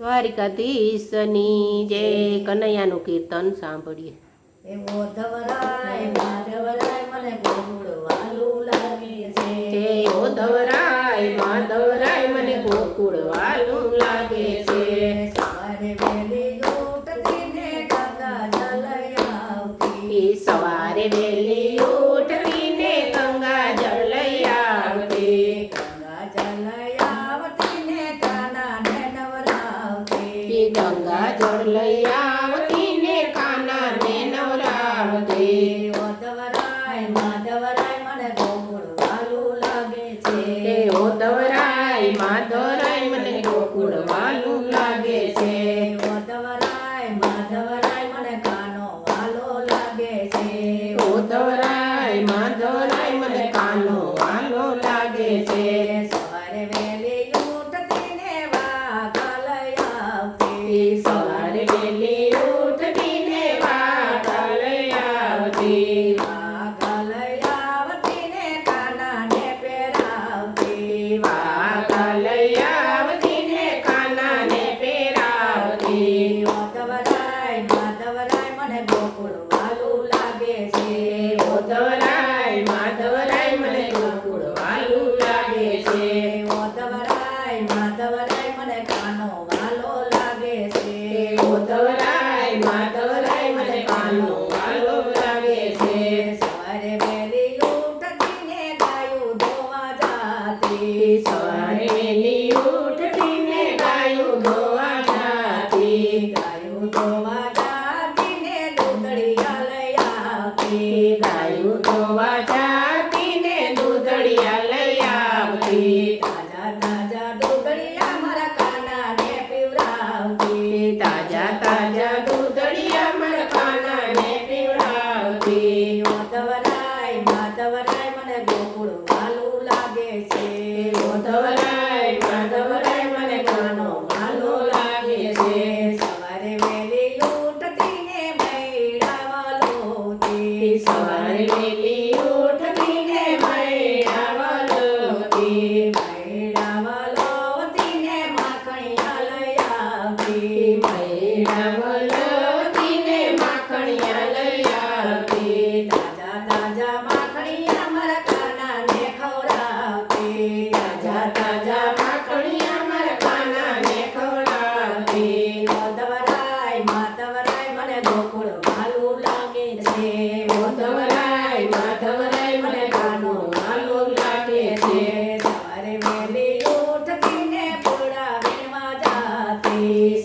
દ્વારિકાધીશની જે કનૈયાનું કીર્તન સાંભળીએ. એવો ધવરાય માધવરાય મને ગોકુળ ગંગા જળ લઈ આવતી ને કાનાને નવરાવતી એવો ધવરાય માધવરાય મને ગોકુળ વાલું લાગે છે. એ માધવરાય મને ગોકુળ વાલું લાગે છે. એવો માધવરાય મને કાનો વાલો લાગે છે. માધવરાય મને કાનો વાલો લાગે છે. માધવરાય લાગે છે. ઓધવરાય માધવરાય મને ગોકુળ લાગે છે. માધવરાય માધવરાય માધવરાય સવારે વહેલી સવારે આવતી ગાયું ધોવા જાતી ને દૂધળિયા લઈ આવતી તાજા તાજા દૂધળિયા મારા કાનાને પીવરાવતી તાજા તાજા દૂધળિયા મારા કાનાને પીવડાવતી માધવરાય માધવરાય મને ગોકુળ વાલું લાગે છે ઓધવરાય માધવરાય મને કાનો વાલો લાગે છે સવારે વહેલી ઉઠતી ને મૈડા વાલોતી સવારે વહેલી ઉઠીને મૈડા વાલોતી મૈડા વાલોતી ને માખણિયા લઈ આવતી મૈડા વાલોતીને માખણિયા લઈ આવતી તાજા તાજા માખણિયા મારા કાનાને ખવડાવતી તાજા તાજા માખણિયા મારા કાનાને ખવડાવતી માધવરાય માધવરાય મને ગોકુળ વાલું લાગે છે ઓધવરાય માધવરાય મને કાનો વાલો લાગે છે સવારે વહેલી ઉઠતી ને પૂડા વીણવા જાતી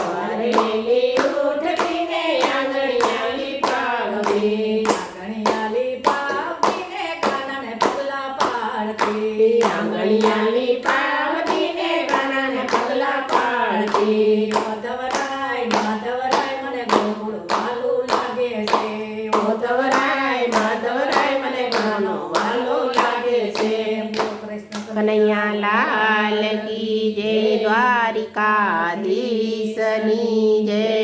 પાવતી સવારે વહેલી ઉઠીને આંગણિયાળી પાવતી આંગણિયાલી પાવતી ને કાનાને પગલા પાડતી માધવરાય માધવરાય મને ગોકુળ વાલું લાગે છે ઓધવરાય માધવરાય મને કાનો વાલો લાગે છે કનૈયા લાલ કી જય દ્વારિકાધીશની જય